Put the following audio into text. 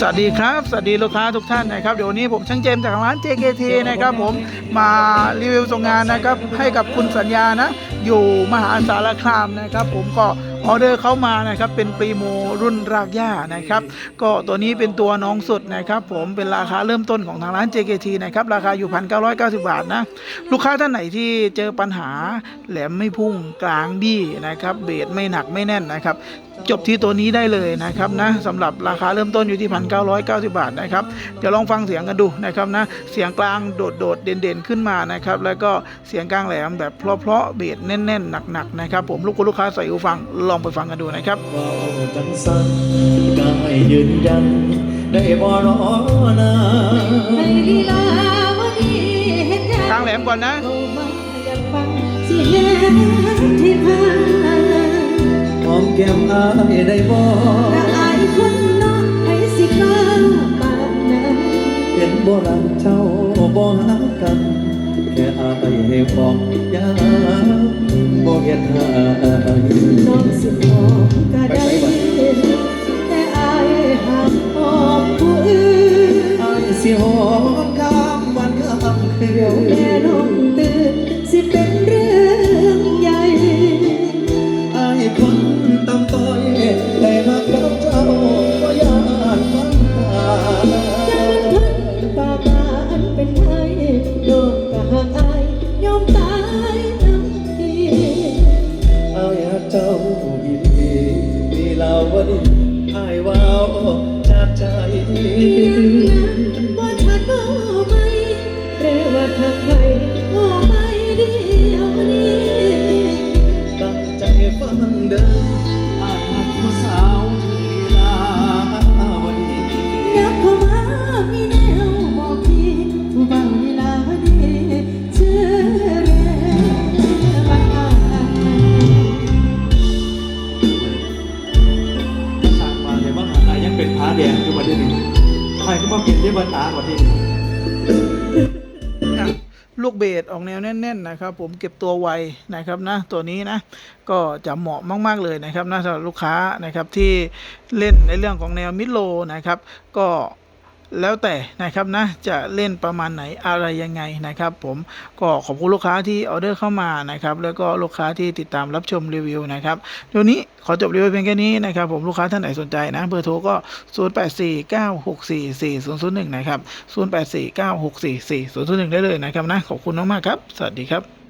สวัสดีครับ สวัสดีลูกค้าทุกท่านนะครับ เดี๋ยวนี้ผมช่างเจมจากร้าน JKT นะครับผมมารีวิวส่งงานนะครับให้กับคุณสัญญานะ อยู่มหาสารคามนะครับ ผมก็ ออเดอร์เข้ามานะครับเป็นปรีโมรุ่นรากหญ้านะครับ ก็ตัวนี้เป็นตัวน้องสุดนะครับ ผมเป็นราคาเริ่มต้นของทางร้าน JKT นะครับราคาอยู่1,990บาทนะลูกค้าท่านไหนที่เจอปัญหาแหลมไม่พุ่งกลางบี้นะครับเบสไม่หนักไม่แน่นนะครับ จบที่ตัวนี้ได้เลยนะครับนะสำหรับราคาเริ่มต้นอยู่ที่1,990บาทนะครับเดี๋ยวลองฟังเสียงกันดูนะครับนะเสียงกลางโดดๆเด่นๆขึ้นมานะครับแล้วก็เสียงกลางแหลมแบบเพราะๆเบสแน่นๆหนักๆนะครับผมลูกคุณลูกค้าใส่หูฟังลองไปฟังกันดูนะครับเว้าจังสันก็ให้ยืนยันได้บ่รอนาให้ลีลาวดีเห็นยังกลางแหลมก่อนนะเข้ามาอยากฟังเสียงที่พาหอมแก้มอายได้บ่กะอายคนเนาะให้สิกล้าปานนั้นเห็นบ่รักเจ้าบ่หักกันแค่อายให้บอกอยาบ่เฮ็ดให้น้อ ง เราวดีอายว่าวจากใจ ยังเป็นผาแดงอยู่วันนี้อายก็มาเปลี่ยนได้บรรดาวันนี้อ่งลูกเบสออกแนวแน่นๆนะครับ ผมเก็บตัวไวนะครับนะตัวนี้นะก็จะเหมาะมากๆเลยนะครับนะสำหรับลูกค้านะครับที่เล่นในเรื่องของแนวมิดโลนะครับ ก็ แล้วแต่นะครับนะจะเล่นประมาณไหนอะไรยังไงนะครับ ผมก็ขอบคุณลูกค้าที่ออเดอร์เข้ามานะครับ แล้วก็ลูกค้าที่ติดตามรับชมรีวิวนะครับเดี๋ยวนี้ขอจบรีวิวเพียงแค่นี้นะครับ ผมลูกค้าท่านไหนสนใจนะเบอร์โทรก็ 0849644001 นะครับ 0849644001 ได้เลยนะครับนะขอบคุณมากๆครับ สวัสดีครับ